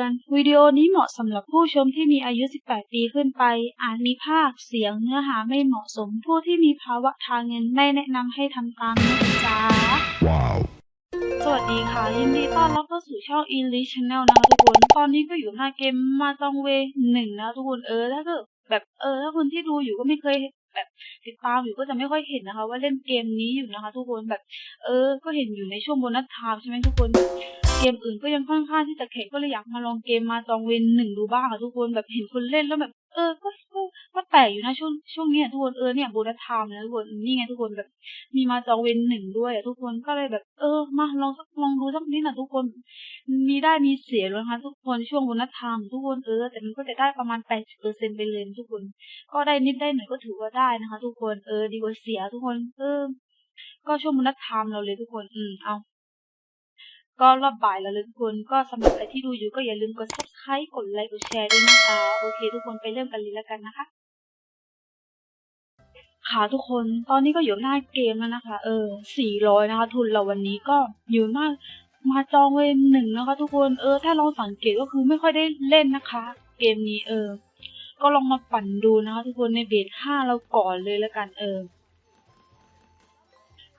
อน วิดีโอนี้เหมาะสำหรับผู้ชมที่มีอายุ 18 ปีขึ้นไป อาจมีภาพเสียง เนื้อหาไม่เหมาะสม ผู้ที่มีภาวะทางเงินไม่แนะนำให้ทำตามนะจ๊ะ Wow. สวัสดีค่ะ ยินดีต้อนรับเข้าสู่ช่อง e l i Channel นะคะทุกคน ตอนนี้ก็อยู่หน้าเกมมาจองเวหนึ่งนะทุกคน เออ ถ้าเกิดแบบเออ ถ้าคนที่ดูอยู่ก็ไม่เคยแบบติดตามอยู่ก็จะไม่ค่อยเห็นนะคะ ว่าเล่นเกมนี้อยู่นะคะ ทุกคนแบบ เออ ก็เห็นอยู่ในช่วงโบนัสไทม์ใช่ไหมทุกคน เกมอื่นก็ยังค่อนข้างที่จะแข็งก็เลยอยากมาลองเกมมาจองเวนหนึ่งดูบ้างอะทุกคนแบบเห็นคนเล่นแล้วแบบเออ ก็ก็ก็แปลกอยู่นะช่วงช่วงนี้ทุกคนเออเนี่ยโบนัสไทม์นะทุกคนนี่ไงทุกคนแบบ มีมาจองเวนหนึ่งด้วยอะทุกคนก็เลยแบบ เออมาลองสักลองดูสักนิดนะทุกคน มีได้มีเสียด้วยนะคะทุกคนช่วงโบนัสไทม์ทุกคนเออ แต่มันก็จะได้ประมาณแปดเปอร์เซ็นไปเลยทุกคน ก็ได้นิดได้หน่อยก็ถือว่าได้นะคะ ทุกคนเออดีกว่าเสียทุกคนเออก็ช่วงโบนัสไทม์เราเลยทุกคน อืมเอา ก็รอบบ่ายล้วเลยทุกคนก็สำหรับใครที่ดูอยู่ก็อย่าลืมกด subscribe กดไลค์กดแชร์ด้วยนะคะโอเค ทุกคนไปเริ่มกันเลยแล้วกันนะคะ ค่ะทุกคนตอนนี้ก็อยู่หน้าเกมแล้วนะคะ เออสี่ร้อยนะคะ ทุนเราวันนี้ก็อยู่หน้ามาจองเวนหนึ่งนะคะ ทุกคนเออ ถ้าลองสังเกตก็คือไม่ค่อยได้เล่นนะคะ เกมนี้เออ ก็ลองมาปั่นดูนะคะ ทุกคนในเบสห้าเราก่อนเลยแล้วกันเออ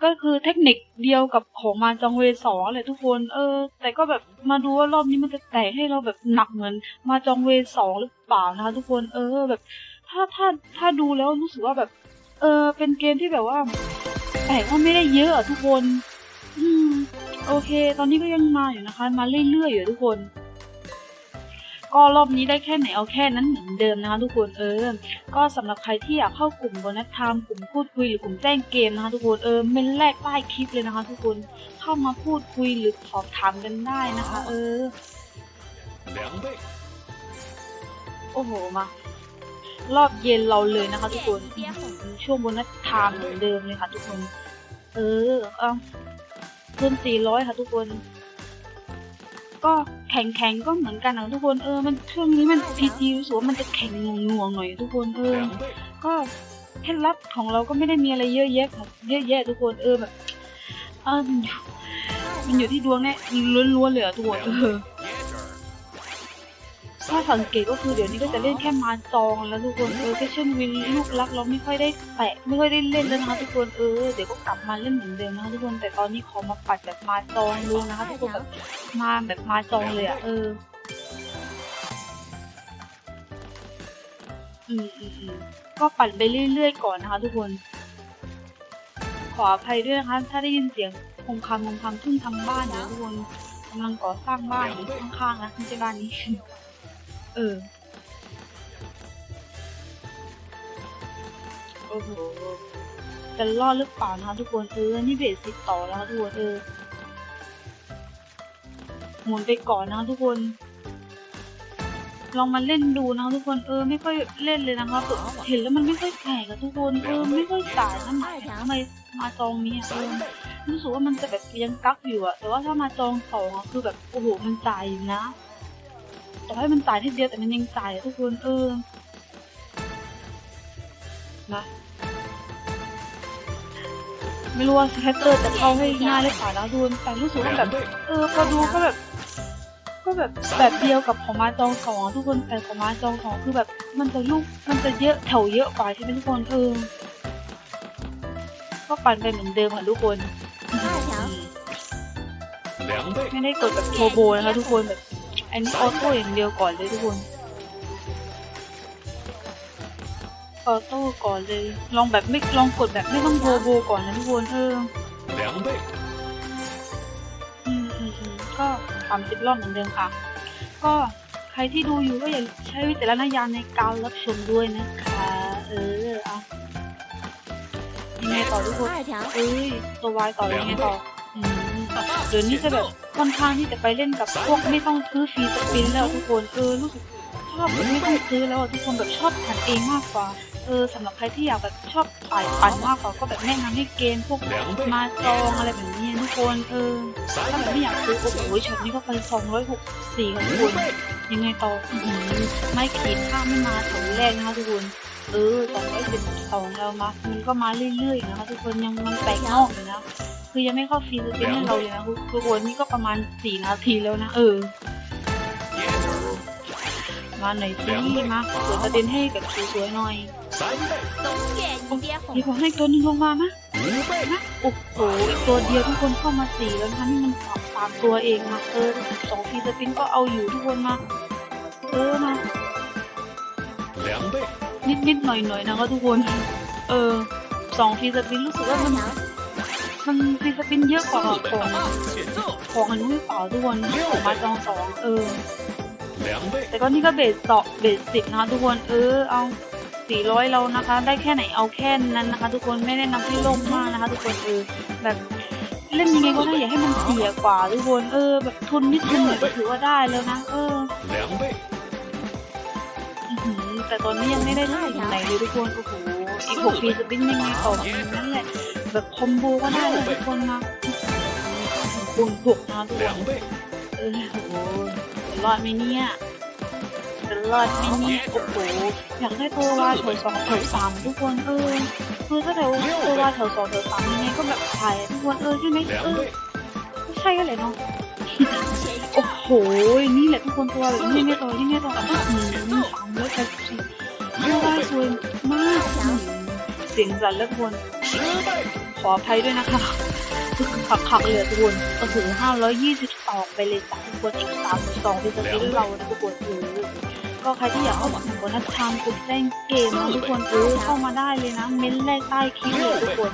ก็คือเทคนิคเดียวกับของมาจองเวสองเลยทุกคน เออ แต่ก็แบบมาดูว่ารอบนี้มันจะแตกให้เราแบบหนักเหมือน มาจองเวสองหรือเปล่านะคะทุกคนเออแบบ ถ้าถ้าถ้าดูแล้วรู้สึกว่าแบบ เออ เป็นเกมที่แบบว่า แต่ก็ไม่ได้เยอะอะทุกคน อืม โอเค ตอนนี้ก็ยังมาอยู่นะคะ มาเรื่อยๆอยู่ทุกคน ก็รอบนี้ได้แค่ไหนเอาแค่นั้นเหมือนเดิมนะคะทุกคนเออ ก็สำหรับใครที่อยากเข้ากลุ่มโบนัสไทม์กลุ่มพูดคุยหรือกลุ่มแจ้งเกมนะคะทุกคนเออเมนแรกใต้คลิปเลยนะคะ ทุกคนเข้ามาพูดคุยหรือสอบถามกันได้นะคะ เออ。โอ้โหมารอบเย็นเราเลยนะคะ ทุกคนช่วงโบนัสไทม์เหมือนเดิมเลยค่ะ ทุกคน เออเอาเพิ่มสี่ร้อยค่ะ ทุกคน ก็แข็งแข็งๆก็เหมือนกันนะทุกคนเออมันช่วงนี้มันพีจีรู้สึกว่ามันจะแข็งงวงๆหน่อยทุกคนเออ。ก็เคล็ดลับของเราก็ไม่ได้มีอะไรเยอะแยะค่ะเยอะแยะทุกคนเออแบบเออมันอยู่มันอยู่ที่ดวงเนี่ยล้วนๆเลยอะทุกคนเออ ถ้าสังเกตก็คือเดี๋ยวนี้ก็จะเล่นแค่มารจองแล้วทุกคนเออแค่เช่นวินลูกรักเราไม่ค่อยได้แตะไม่ค่อยได้เล่นแล้วนะคะทุกคนเออเดี๋ยวก็กลับมาเล่นเหมือนเดิมนะคะทุกคนแต่ตอนนี้ขอมาปัดแบบมารจองดูนะคะทุกคนแบบมาแบบมารจองเลยอะเอออืมอืมอืมก็ปั่นไปเรื่อยๆก่อนนะคะทุกคนขออภัยด้วยนะคะถ้าได้ยินเสียงคงคำคงคำซึ่งทำบ้านอยู่ทุกคนกำลังก่อสร้างบ้านอยู่ข้างๆนะไม่ใช่บ้านนี้ เออ โอ้โหจะรอดหรือเปล่านะคะทุกคนเออนี่เบสสิบต่อแล้วนะคะทุกคนเออหมุนไปก่อนนะคะทุกคน ลองมาเล่นดูนะคะทุกคนเออไม่ค่อยเล่นเลยนะคะแบเห็นแล้วมันไม่ค่อยแปลกอะทุกคนเออไม่ค่อยจ่ายนะหมายทำไมมาจองนี้อะเออรู้สึกว่ามันจะแบบยังกักอยู่อะแต่ว่าถ้ามาจองสองอะคือแบบโอ้โหมันจ่ายนะ ต่อให้มันตายทีเดียวแต่มันยังตายทุกคนเออนะไม่รู้ว่าแฮกเกอร์จะเข้าให้ง่ายหรือเปล่านะดูแต่รู้สึกว่าแบบเออพอดูก็แบบก็แบบแบบเดียวกับของมาจองสองทุกคนแต่ของมาจองสองคือแบบ มันจะลูกมันจะเยอะแถวเยอะกว่าใช่ไหมทุกคนเออก็ปั่นไปเหมือนเดิมค่ะทุกคนไม่ได้กดแบบโทโบนะคะทุกคนแบบ อันนี้ออโต้อย่างเดียวก่อนเลยทุกคน ออโต้ก่อนเลย ลองแบบไม่ลองกดแบบไม่ต้องโบโบก่อนนะทุกคนเอออืมอก็ทำสิบรอบเหมือนเดิมค่ะ ก็ใครที่ดูอยู่ก็อย่าใช้วิจารณญาณในการรับชมด้วยนะคะ เออเอะยังไงต่อทุกคนเอ้ยตัววายต่อยังไงต่อ อืมเดี๋ยวนี้จะแบบ ค่อนข้างที่จะไปเล่นกับพวกไม่ต้องซื้อฟรีสปินแล้วทุกคนเออรู้สึกชอบแบบไม่ต้องซื้อแล้วอะทุกคนแบบชอบผันเองมากกว่าเออสำหรับใครที่อยากแบบชอบสายปั่นมากกว่าก็แบบแนะนำให้เกณฑ์พวก两倍。มาจองอะไรแบบนี้ทุกคนเออถ้าแบบไม่อยากซื้อโอ้โหช็อตนี้ก็ไปสองร้อยหกสี่ค่ะทุกคนยังไงต่ออื้อหือไม่ขีดข้ามไม่มาแถวแรกนะคะทุกคนเออสองร้อยสิบสองเรามามันก็มาเรื่อยๆนะคะทุกคนยังมันแตกนอกอยู่นะ คือยังไม่เข้าฟรีสเตนให้เราเลยนะทุกคนนี่ก็ประมาณสี่นาทีแล้วนะเออ มาหน่อยสิมาสวนสเตนให้กับสวยๆหน่อยมีผมให้ตัวนึงลงมาไหมนะโอ้โหตัวเดียวทุกคนเข้ามาสี่แล้วนะนี่มันสองสามตัวเองมาเออสองฟรีสเตนก็เอาอยู่ทุกคนมาเออมานิดๆหน่อยๆนะก็ทุกคน เออสองฟรีสปินรู้สึกว่ามัน มันดีสปินเยอะกว่าของของอันนู้นเปล่าทุกคนของมาจองสองเออ แต่ก็นี่ก็เบสสอบเบสสิบนะคะทุกคนเออเอาสี่ร้อยเรานะคะ ได้แค่ไหนเอาแค่นั้นนะคะ ทุกคนไม่ได้นำให้ลงมากนะคะ ทุกคนเออแบบเล่นยังไงก็ได้อย่าให้มันเสียกว่าทุกคนเออ แบบทุนนิดนึงก็ถือว่าได้แล้วนะเออแต่ตอนนี้ยังไม่ได้ไล่ไหนเลยทุกคนโอ้โห อีกหกปีจะดิ้นไม่ไงต่อแบบนั้นและแบบคอมโบก็ได้เลยทุกคนนะคุณบวกนาทุกคนเออโอ้จะรอดไหมเนี่ยจะรอดไหมเนี่ยโอ้โหอยากได้ตัววาเถอสองเถอสามทุกคนเออคือถ้าแต่าตัววาเถอสองเถอสามยังไงก็แบบขายทุกคนเออใช่ไหมเออไม่ใช่ก็เลยเนาะโอ้โหนี่แหละทุกคนตัวแบบนี้ไม่ตัวนี่ไม่ตัวอะนี่งสามร้อยแปดสิบ ไม่ว่าสวยมากเสียงสั่นและวนขออภัยด้วยนะคะขักขักเลยทุกคนก็ถึงห้าร้อไปเลยจ้ะทุกคนอีก32ที่จะซื้เราทุกคนซื้อก็ใครที่อยากเข้ามาถึงโนัสไทม์กดแจ้งเกมทุกคนซื้อเข้ามาได้เลยนะ เม้นแรกใต้คลิปเลยทุกคน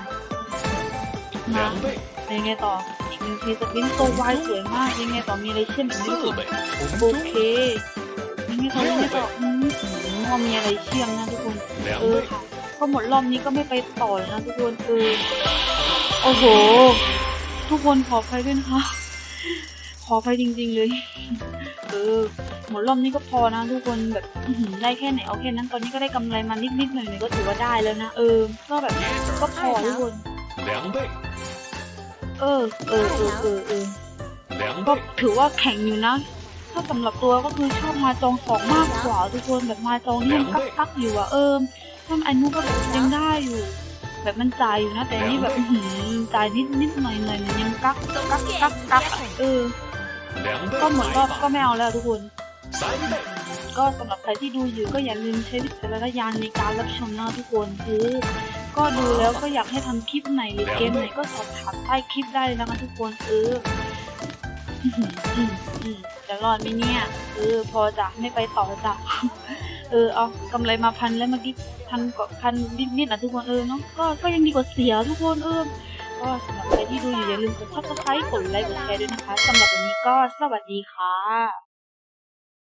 นะยังไงต่ออีกหนึ่งทีสปินโตวายสวยมากยังไงต่อมีอะไรเช่นนี้ทุกคนโอเคยังไงต่อยังไงต่อ พอมีอะไรเที่ยงนะทุกคนเออค่ะก็หมดรอบนี้ก็ไม่ไปต่อแล้วนะทุกคนเออโอ้โห ทุกคนขออภัด้วยนะคะขออภัจริง ๆ เลย เออหมดรอบนี้ก็พอนะ ทุกคนแบบได้แค่ไหนเอาแค่นั้นตอนนี้ก็ได้กำไรมานิดๆหน่อยๆก็ถือว่าได้แล้วนะเออ ก็แบบก็พอทุกคนเออเออเออเออเออก็ถือว่าแข่งอยู่นะ ถ้าสำหรับตัวก็คือชอบมาจองของมากกว่าทุกคนแบบมาจองนี่มันกักๆอยู่อะเอิมถ้าอ้นุ่ก็แบบยังได้อยู่ แบบมันจายอยู่นะ แต่นี่แบบหืมจายนิดนิดหน่อยหน่อยมันยังกักกักกักกักเออก็หมดรอบก็ไม่เอาแล้วทุกคนก็สำหรับใครที่ดูอยู่ก็อย่าลืมใช้วิจารณญาณในการรับชมนะทุกคนคือก็ดูแล้วก็อยากให้ทำคลิปไหนหรือเกมไหนก็สอบถามใต้คลิปได้เลยนะทุกคนเออ จะรอดไหมเนี่ย เออ พอจ้ะไม่ไปต่อจ้ะ เออ เอากำไรมาพันแล้วเมื่อกี้พันกว่าพันนิดๆนะทุกคน เออเนาะก็ ก็ยังดีกว่าเสียทุกคน เออ ก็สำหรับใครที่ดูอยู่อย่าลืมกดซับสไครต์กดไลค์ กดแชร์ด้วยนะคะสำหรับวันนี้ก็สวัสดีค่ะ